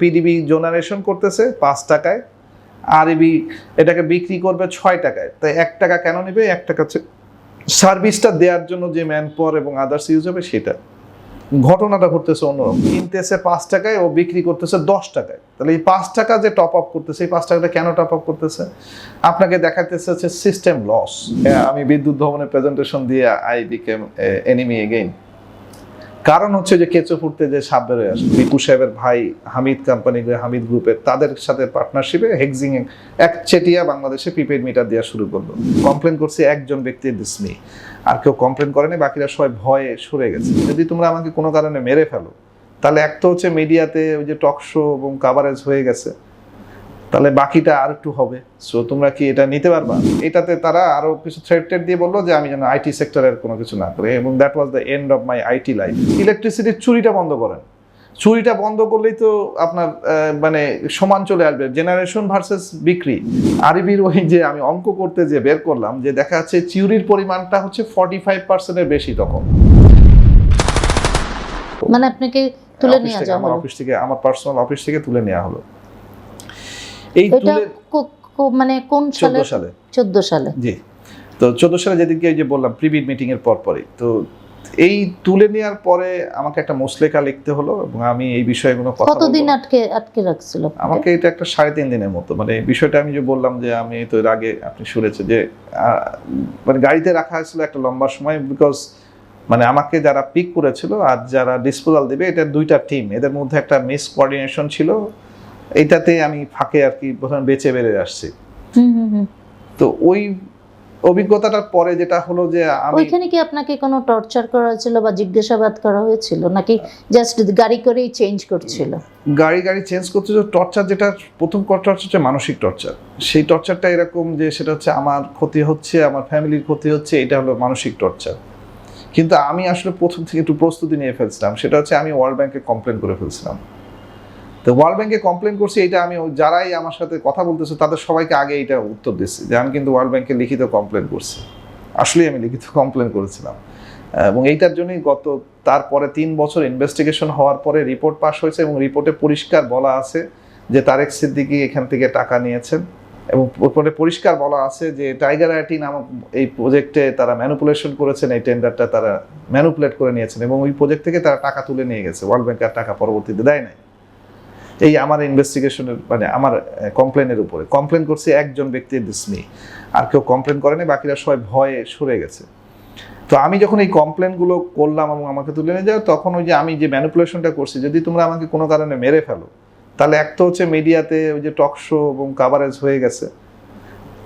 PDB generation করতেছে পাঁচ টাকায়। আর আরবি এটাকে বিক্রি করবে ছয় টাকায়। তাই এক টাকা কেন নেবে? এক টাকা সার্ভিসটা দেওয়ার জন্য যে ম্যান পাওয়ার এবং আদার্স ইউজ হবে সেটা। ঘটনাটা ঘটতেছে অন্যরকম। কিনতেছে পাঁচ টাকায়, ও বিক্রি করতেছে দশ টাকায়। তাহলে এই পাঁচ টাকা যে টপ আপ করতেছে, এই পাঁচ টাকাটা কেন টপ আপ করতেছে? আপনাকে দেখাতেছে হচ্ছে সিস্টেম লস আমি বিদ্যুৎ ভবনের প্রেজেন্টেশন দিয়ে আই বিকেম এনিমি এগেইন কারণ হচ্ছে যে কেঁচো ফুটতে যে সাপ বেরোয় আসে, বিপু সাহেবের ভাই হামিদ কোম্পানি হামিদ গ্রুপের তাদের সাথে পার্টনারশিপে হেক্সিং এক চেটিয়া বাংলাদেশে প্রিপেড মিটার দেওয়া শুরু করল। কমপ্লেন করছে একজন ব্যক্তির দিসমি আর কেউ কমপ্লেন করেনি, বাকিরা সবাই ভয়ে সরে গেছে। যদি তোমরা আমাকে কোনো কারণে মেরে ফেলো, তাহলে এক তো হচ্ছে মিডিয়াতে ওই যে টক শো এবং কাভারেজ হয়ে গেছে। তাহলে বাকিটা আর একটু হবে। সো তোমরা কি এটা নিতে পারবা? এটাতে তারা আরও কিছু থ্রেড টেড দিয়ে বলল যে আমি যেন আইটি সেক্টরের কোনো কিছু না করি। এবং that was the end of my IT life ইলেকট্রিসিটির চুরিটা বন্ধ করেন। চুরিটা বন্ধ করলেই তো আপনার মানে সমান চলে আসবে। জেনারেশন ভার্সেস বিক্রি। আরবির ওই যে আমি অঙ্ক করতে যে বের করলাম যে দেখা যাচ্ছে চুরির পরিমাণটা হচ্ছে ফর্টি ফাইভ পার্সেন্টের বেশি তখন। মানে আপনাকে তুলে নিয়ে যাওয়া আমার অফিস থেকে আমার পার্সোনাল অফিস থেকে তুলে নেওয়া হলো। এই এটা মানে কোন সালে সালে। চোদ্দ সালে। জি। তো চোদ্দ সালে যেদিনকে এই যে বললাম প্রিবিড মিটিং এর পরপরই। তো এই তুলে নেওয়ার পরে আমাকে একটা মুসলেখা লিখতে হলো এবং আমি এই বিষয়গুলো কথা কতদিন আটকে আটকে রাখছিল? আমাকে এটা একটা সাড়ে তিন দিনের মতো। মানে বিষয়টা আমি যে বললাম যে আমি তো এর আগে আপনি শুনেছেন যে মানে গাড়িতে রাখা হয়েছিল একটা লম্বা সময় বিকজ মানে আমাকে যারা পিক করেছিল আর যারা ডিসপোজাল দেবে এটা দুইটা টিম এদের মধ্যে একটা মিস কোঅর্ডিনেশন ছিল। এইটাতে আমি ফাঁকে আর কি প্রথমে বেঁচে বেড়ে আসছি। তো ওই অভিজ্ঞতাটার পরে যেটা হলো যে আমি ওইখানে কি আপনাকে কোনো টর্চার করা হয়েছিল বা জিজ্ঞাসাবাদ করা হয়েছিল? নাকি জাস্ট গাড়ি করেই চেঞ্জ করছিল? গাড়ি গাড়ি চেঞ্জ করতে যে টর্চার যেটা প্রথম টর্চার হচ্ছে মানসিক টর্চার। সেই টর্চারটা এরকম যে সেটা হচ্ছে আমার ক্ষতি হচ্ছে আমার ফ্যামিলির ক্ষতি হচ্ছে এটা হলো মানসিক টর্চার। কিন্তু আমি আসলে প্রথম থেকে একটু প্রস্তুতি নিয়ে ফেলছিলাম। সেটা হচ্ছে আমি ওয়ার্ল্ড ব্যাংকে কমপ্লেন করে ফেলছিলাম। তো ওয়ার্ল্ড ব্যাংকে কমপ্লেন করছি, এটা আমি যারাই আমার সাথে কথা বলতেছে, তাদের সবাইকে আগে এটা উত্তর দিচ্ছি যে আমি কিন্তু ওয়ার্ল্ড ব্যাংকে লিখিত কমপ্লেন করছি। আসলেই আমি লিখিত কমপ্লেন করেছিলাম। এবং এইটার জন্যই গত, তারপরে তিন বছর ইনভেস্টিগেশন হওয়ার পরে রিপোর্ট পাস হয়েছে এবং রিপোর্টে পরিষ্কার বলা আছে যে তারেক সিদ্দিকী এখান থেকে টাকা নিয়েছেন এবং রিপোর্টে পরিষ্কার বলা আছে যে টাইগার আইটি নামক এই প্রজেক্টে তারা ম্যানুপুলেশন করেছেন, এই টেন্ডারটা তারা ম্যানুপুলেট করে নিয়েছেন এবং ওই প্রজেক্ট থেকে তারা টাকা তুলে নিয়ে গেছে। ওয়ার্ল্ড ব্যাংক টাকা পরবর্তীতে দেয় নাই। এই আমার ইনভেস্টিগেশনের মানে আমার কমপ্লেনের উপরে। কমপ্লেন করছে একজন ব্যক্তির দিসমি আর কেউ কমপ্লেন করেনি বাকিরা সবাই ভয়ে সরে গেছে। তো আমি যখন এই কমপ্লেনগুলো করলাম এবং আমাকে তুলে নিয়ে যাও তখন ওই যে আমি যে ম্যানুপুলেশনটা করছি, যদি তোমরা আমাকে কোনো কারণে মেরে ফেলো, তাহলে এক তো হচ্ছে মিডিয়াতে ওই যে টক শো এবং কাভারেজ হয়ে গেছে।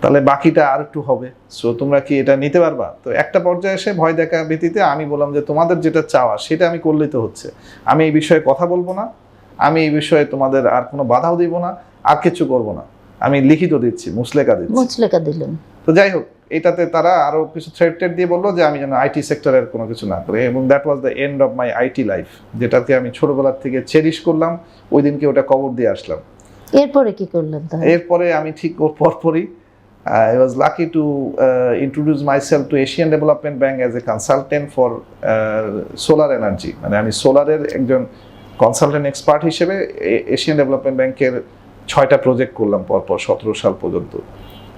তাহলে বাকিটা আর একটু হবে। সো তোমরা কি এটা নিতে পারবা? তো একটা পর্যায়ে এসে ভয় দেখা ভিত্তিতে আমি বললাম যে, তোমাদের যেটা চাওয়া, সেটা আমি করলেই তো হচ্ছে। আমি এই বিষয়ে কথা বলব না। আমি এই বিষয়ে তোমাদের আর কোনো বাধাও দিব না আর কিছু করব না। আমি লিখিত দিচ্ছি মুসলেকা দিচ্ছি। মুচলেকা দিলেন। তো যাই হোক এটাতে তারা আরও কিছু থ্রেড টেড দিয়ে বলল যে আমি যেন আইটি সেক্টরের কোনো কিছু না করি। এবং that was the end of my IT life যেটাকে আমি ছোটবেলার থেকে চেরিশ করলাম ওই দিনকে ওটা কবর দিয়ে আসলাম। এরপরে কি করলেন এরপরে আমি ঠিক ওর পরপরই I was lucky to introduce myself to Asian Development Bank as a consultant for solar energy মানে আমি সোলারের একজন কনসালটেন্ট এক্সপার্ট হিসেবে এশিয়ান ডেভেলপমেন্ট ব্যাংকের ছয়টা প্রজেক্ট করলাম পরপর, সতেরো সাল পর্যন্ত।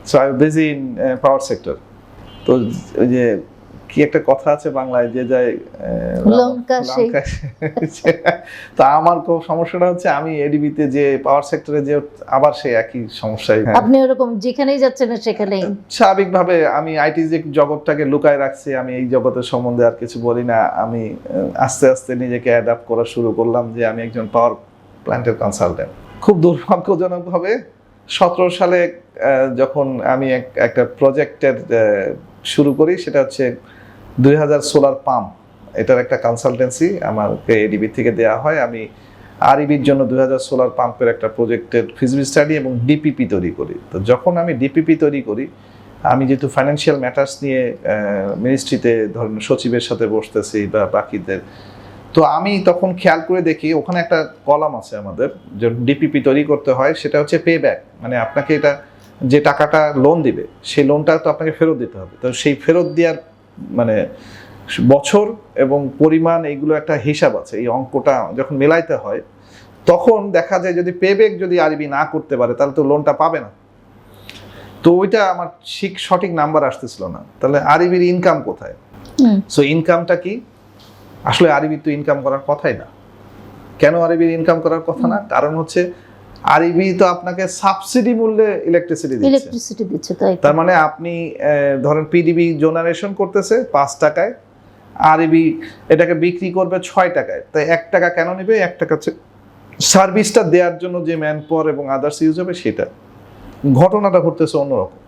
So I busy in power sector তো ওই যে কি একটা কথা আছে বাংলায় যে যায় তো আমার খুব সমস্যাটা হচ্ছে আমি এডিবিতে যে পাওয়ার সেক্টরে যে আবার সেই একই সমস্যায় আপনি ওরকম যেখানেই যাচ্ছেন সেখানেই। স্বাভাবিকভাবে আমি আইটি যে জগৎটাকে লুকায় রাখছি আমি এই জগতের সম্বন্ধে আর কিছু বলি না। আমি আস্তে আস্তে নিজেকে অ্যাডাপ্ট করা শুরু করলাম যে আমি একজন পাওয়ার প্ল্যান্টের কনসালটেন্ট খুব দুর্ভাগ্যজনকভাবে সতেরো সালে আহ, যখন আমি একটা প্রজেক্টের শুরু করি সেটা হচ্ছে দুই হাজার সোলার পাম্প, এটার একটা কনসালটেন্সি আমাকে এডিবি থেকে দেওয়া হয়। আমি আরইবির জন্য দুই হাজার সোলার পাম্পের একটা প্রজেক্টের ফিজিবিলিটি স্টাডি এবং ডিপিপি তৈরি করি। তো যখন আমি ডিপিপি তৈরি করি, আমি যেহেতু ফাইন্যান্সিয়াল ম্যাটার্স নিয়ে মিনিস্ট্রিতে ধরেন সচিবের সাথে বসতেছি বা বাকিদের, তো আমি তখন খেয়াল করে দেখি, ওখানে একটা কলাম আছে আমাদের, যে ডিপিপি তৈরি করতে হয়, সেটা হচ্ছে পে ব্যাক মানে আপনাকে এটা, যে টাকাটা লোন দিবে, সেই লোনটা তো আপনাকে ফেরত দিতে হবে। তো সেই ফেরত দেওয়ার মানে বছর এবং পরিমাণ এইগুলো একটা হিসাব আছে এই অঙ্কটা যখন মেলাইতে হয় তখন দেখা যায় যদি পেব্যাক যদি আরবি না করতে পারে তাহলে তো লোনটা পাবে না। তো ওইটা আমার ঠিক সঠিক নাম্বার আসতেছিল না। তাহলে আরবির ইনকাম কোথায়? সো ইনকামটা কি? আসলে আরবির তো ইনকাম করার কথাই না। কেন আরবির ইনকাম করার কথা না? কারণ হচ্ছে আরবি তো আপনাকে সাবসিডি মূল্যে ইলেকট্রিসিটি দিচ্ছে। ইলেকট্রিসিটি দিচ্ছে তাই তার মানে আপনি ধরেন পিডিবি জেনারেশন করতেছে পাঁচ টাকায় আর আরবি এটাকে বিক্রি করবে ছয় টাকায়। তাই এক টাকা কেন নেবে? এক টাকা সার্ভিসটা দেওয়ার জন্য যে ম্যান পাওয়ার এবং আদার্স ইউজ হবে সেটা। ঘটনাটা ঘটতেছে অন্যরকম।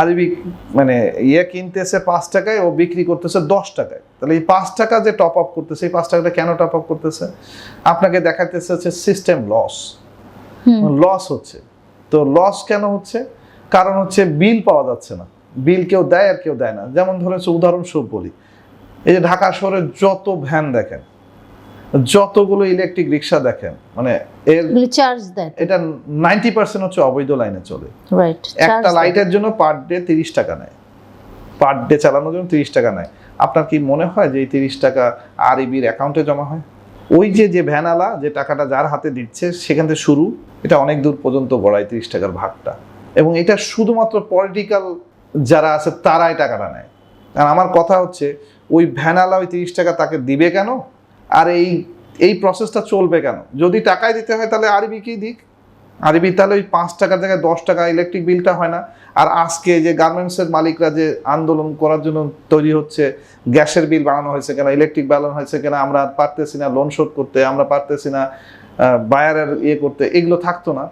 আরবি মানে ইয়ে কিনতেছে পাঁচ টাকায় ও বিক্রি করতেছে দশ টাকায়। তাহলে এই পাঁচ টাকা যে টপ আপ করতেছে এই পাঁচ টাকাটা কেন টপ আপ করতেছে? আপনাকে দেখাতেছে সিস্টেম লস লস হচ্ছে। তো লস কেন হচ্ছে? কারণ হচ্ছে বিল পাওয়া যাচ্ছে না। বিল কেউ দেয় আর কেউ দেয় না। যেমন ধরেন উদাহরণস্বরূপ বলি। এই যে ঢাকা শহরে যত ভ্যান দেখেন যতগুলো ইলেকট্রিক রিক্সা দেখেন মানে এর চার্জ দেয়। এটা নাইনটি পার্সেন্ট হচ্ছে অবৈধ লাইনে চলে। একটা লাইটের জন্য পার ডে তিরিশ টাকা নেয়। পার ডে চালানোর জন্য তিরিশ টাকা নেয়। আপনার কি মনে হয় যে এই তিরিশ টাকা আর ইবির অ্যাকাউন্টে জমা হয়? ওই যে যে ভ্যানালা, যে টাকাটা যার হাতে দিচ্ছে, সেখান থেকে শুরু, এটা অনেক দূর পর্যন্ত গড়ায় তিরিশ টাকার ভাগটা। এবং এটা শুধুমাত্র পলিটিক্যাল যারা আছে, তারাই টাকাটা নেয়। কারণ আমার কথা হচ্ছে, ওই ভ্যানালা, ওই তিরিশ টাকা তাকে দিবে কেন? আর এই এই প্রসেসটা চলবে কেন? যদি টাকায় দিতে হয়, তাহলে আরবিকেই দিক? আরবি তাহলে ওই পাঁচ টাকার জায়গায় দশ টাকা ইলেকট্রিক বিলটা হয় না। আর আজকে যে গার্মেন্টসের মালিকরা যে আন্দোলন করার জন্য তৈরি হচ্ছে, গ্যাসের বিল বাড়ানো হয়েছে কেন ইলেকট্রিক বাড়ানো হয়েছে কেন, আমরা পারতেছি না লোন শোধ করতে, আমরা পারতেছি না বায়ারের ইয়ে করতে, এগুলো থাকতো না।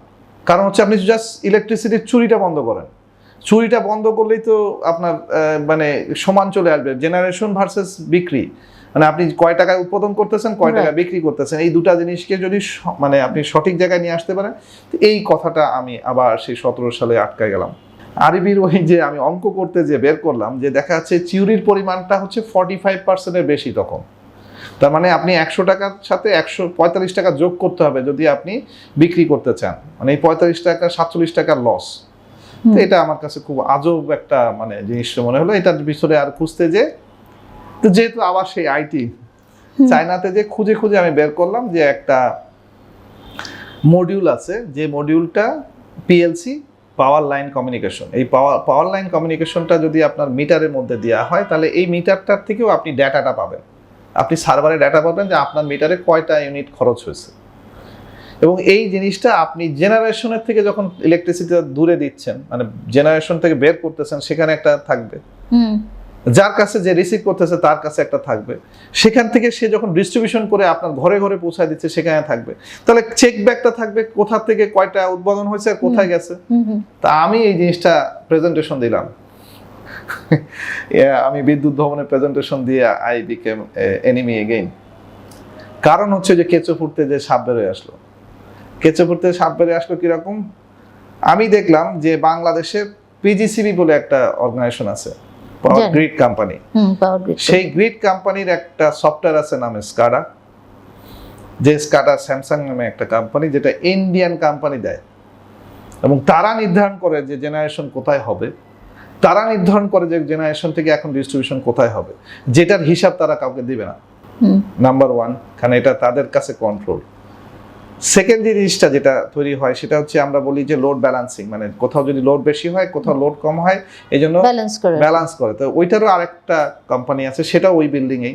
কারণ হচ্ছে আপনি জাস্ট ইলেকট্রিসিটির চুরিটা বন্ধ করেন। চুরিটা বন্ধ করলেই তো আপনার মানে সমান চলে আসবে জেনারেশন ভার্সেস বিক্রি। মানে আপনি কয় টাকায় উৎপাদন করতেছেন কয় টাকায় বিক্রি করতেছেন এই দুটা জিনিসকে যদি মানে আপনি সঠিক জায়গায় নিয়ে আসতে পারেন তো এই কথাটা আমি আবার সেই সতেরো সালে আটকায় গেলাম। আরবির ওই যে আমি অঙ্ক করতে যে বের করলাম যে দেখা যাচ্ছে চিউরির পরিমাণটা হচ্ছে ফর্টি ফাইভ পার্সেন্টের বেশি তখন। তার মানে আপনি একশো টাকার সাথে একশো পঁয়তাল্লিশ টাকা যোগ করতে হবে যদি আপনি বিক্রি করতে চান। মানে এই পঁয়তাল্লিশ টাকা সাতচল্লিশ টাকার লস তো এটা আমার কাছে খুব আজব একটা মানে জিনিস মনে হলো। এটার পিছনে আর খুঁজতে যে তো যেহেতু আবার সেই আইটি চায়নাতে যে খুঁজে খুঁজে আমি বের করলাম যে একটা মডিউল আছে যে মডিউলটা পিএলসি পাওয়ার লাইন কমিউনিকেশন এই পাওয়ার পাওয়ার লাইন কমিউনিকেশনটা যদি আপনার মিটারের মধ্যে দেওয়া হয় তাহলে এই মিটারটার থেকেও আপনি ডাটাটা পাবেন। আপনি সার্ভারে ডাটা পাবেন যে আপনার মিটারে কয়টা ইউনিট খরচ হয়েছে। এবং এই জিনিসটা আপনি জেনারেশনের থেকে যখন ইলেকট্রিসিটি দূরে দিচ্ছেন মানে জেনারেশন থেকে বের করতেছেন সেখানে একটা থাকবে। যার কাছে যে রিসিভ করতেছে তার কাছে একটা থাকবে। সেখান থেকে সে যখন ডিস্ট্রিবিউশন করে আপনার ঘরে ঘরে পৌঁছায় দিচ্ছে সেখানে থাকবে। তাহলে চেক ব্যাকটা থাকবে কোথা থেকে কয়টা উদ্বোধন হয়েছে আর কোথায় গেছে? তা আমি এই জিনিসটা প্রেজেন্টেশন দিলাম। আমি বিদ্যুৎ ভবনে প্রেজেন্টেশন দিয়ে আই বিকেম এনিমি এগেইন কারণ হচ্ছে যে কেঁচো ফুটতে যে সাপ বেরোয় আসলো। কেঁচো ফুটতে সাপ বেরোয় আসলো কীরকম? আমি দেখলাম যে বাংলাদেশে পিজিসিবি বলে একটা অর্গানাইজেশন আছে। পাওয়ার গ্রিড কোম্পানি সেই গ্রিড কোম্পানির একটা সফটওয়্যার আছে নামে স্কাডা যে স্কাডা স্যামসাং নামে একটা কোম্পানি যেটা ইন্ডিয়ান কোম্পানি দেয়। এবং তারা নির্ধারণ করে যে জেনারেশন কোথায় হবে। তারা নির্ধারণ করে যে জেনারেশন থেকে এখন ডিস্ট্রিবিউশন কোথায় হবে। যেটার হিসাব তারা কাউকে দিবে না। নাম্বার ওয়ান কারণ এটা তাদের কাছে কন্ট্রোল সেকেন্ড যে জিনিসটা যেটা তৈরি হয় সেটা হচ্ছে আমরা বলি যে লোড ব্যালান্সিং মানে কোথাও যদি লোড বেশি হয় কোথাও লোড কম হয় এই জন্য ব্যালেন্স করে। ব্যালেন্স করে। তো ওইটারও আরেকটা কোম্পানি আছে সেটা ওই বিল্ডিংয়েই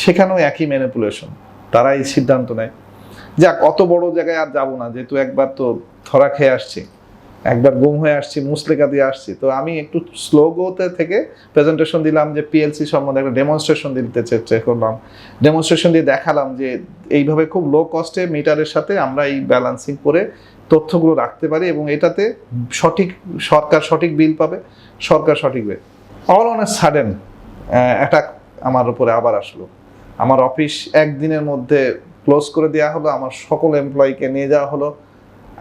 সেখানেও একই ম্যানিপুলেশন তারাই সিদ্ধান্ত নেয়। যাক অত বড় জায়গায় আর যাব না যেহেতু একবার তো ধরা খেয়ে আসছি। একবার গুম হয়ে আসছি, মুসলেকা দিয়ে আসছি। তো আমি একটু স্লো গোতে থেকে প্রেজেন্টেশন দিলাম যে পিএলসি সম্বন্ধে একটা ডেমনস্ট্রেশন দিতে চেষ্টা করলাম। ডেমনস্ট্রেশন দিয়ে দেখালাম যে এইভাবে খুব লো কস্টে মিটারের সাথে আমরা এই ব্যালেন্সিং করে তথ্যগুলো রাখতে পারি এবং এটাতে সঠিক সরকার সঠিক বিল পাবে, সরকার সঠিক bill all on a sudden attack আমার উপরে আবার আসলো। আমার অফিস একদিনের মধ্যে ক্লোজ করে দেওয়া হলো, আমার সকল এমপ্লয়িকে নিয়ে যাওয়া হলো।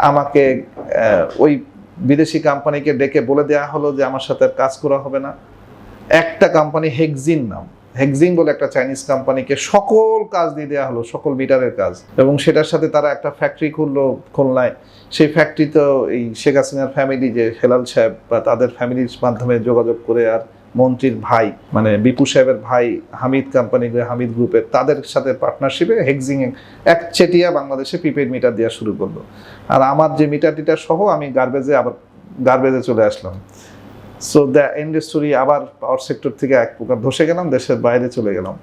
আমাকে ওই বিদেশি কোম্পানিকে ডেকে বলে দেওয়া হলো যে আমার সাথে কাজ করা হবে না। একটা কোম্পানি হেক্সিন নাম। হেক্সিন বলে একটা চাইনিজ কোম্পানিকে সকল কাজ দিয়ে দেওয়া হলো, সকল মিটারের কাজ। এবং সেটার সাথে তারা একটা ফ্যাক্টরি খুললো, খুলনায়। সেই ফ্যাক্টরি তো এই শেখ হাসিনার ফ্যামিলি যে হেলাল সাহেব বা তাদের ফ্যামিলির মাধ্যমে যোগাযোগ করে আর মন্ত্রীর ভাই মানে বিপু সাহেবের ভাই, হামিদ কোম্পানি হামিদ গ্রুপের তাদের সাথে পার্টনারশিপে হেক্সিং এক চেটিয়া বাংলাদেশে প্রিপেড মিটার দেওয়া শুরু করল। আর আমার যে মিটার টিটার সহ আমি গার্বেজে আবার গার্বেজে চলে আসলাম। সো দ্য ইন্ডাস্ট্রি আবার পাওয়ার সেক্টর থেকে এক প্রকার ধসে গেলাম, দেশের বাইরে চলে গেলাম।